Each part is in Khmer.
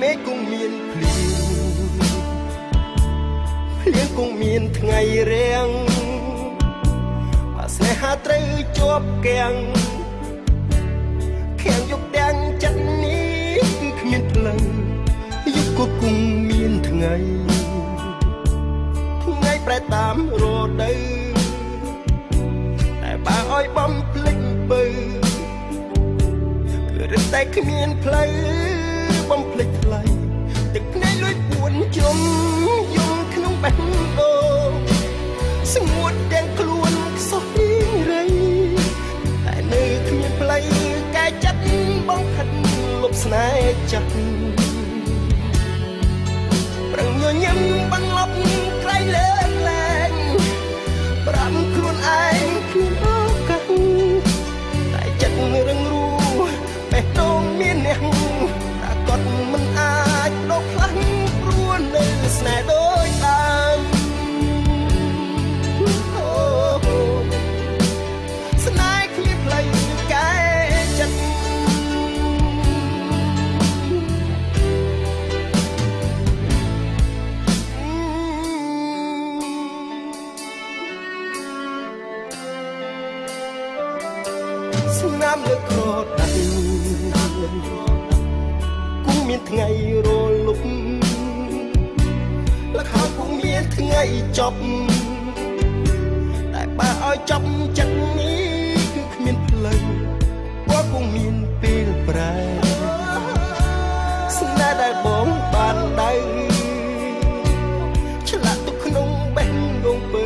មេឃគង់មានភ្លៀងភ្លៀងគង់មានថ្ងៃរាំងបើស្នេហាត្រូវជាប់គាំងខាំងយកទាំងចិត្តនេះគឺគ្មានផ្លូវយុគក៏គង់មានថ្ងៃថ្ងៃប្រែតាមរដូវតែបើឲ្យបំភ្លេចបើគឺរឹតតែគ្មានផ្លូវ បំភ្លេចថ្លៃទឹកភ្នែកលួចពួនជុំយំក្នុងបេះដូងស្ងួតទាំងខ្លួនខ្សោះរីងរៃតែនៅគ្មានផ្លូវកែចិត្តបងខិតលុបស្នេហ៍ចាស់ប្ស្នេហ៍ដូចដើមអូស្នេហ៍គ្មានផ្លូវកែចិត្តស្នាមលើក្រដៃគង់មានថ្ងៃរលុប មានថ្ងៃចប់តែបើឲ្យចប់ចិត្តនេះគឺគ្មានផ្លូវព្រោះគង់មានពេលប្រែស្នេហ៍ដែលបងបានដៅឆ្លាក់ទុកក្នុងបេះដូងពើ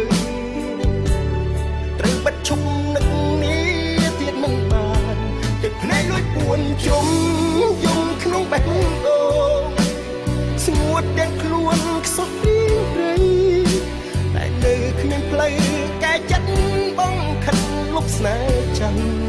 ត្រូវបិទឈប់នឹកនេះទៀតមិនបានទឹកភ្នែកលួចពួនជុំយំក្នុងបេះដូងស្ងួតទាំងខ្លួនខ្សោះរីង នេ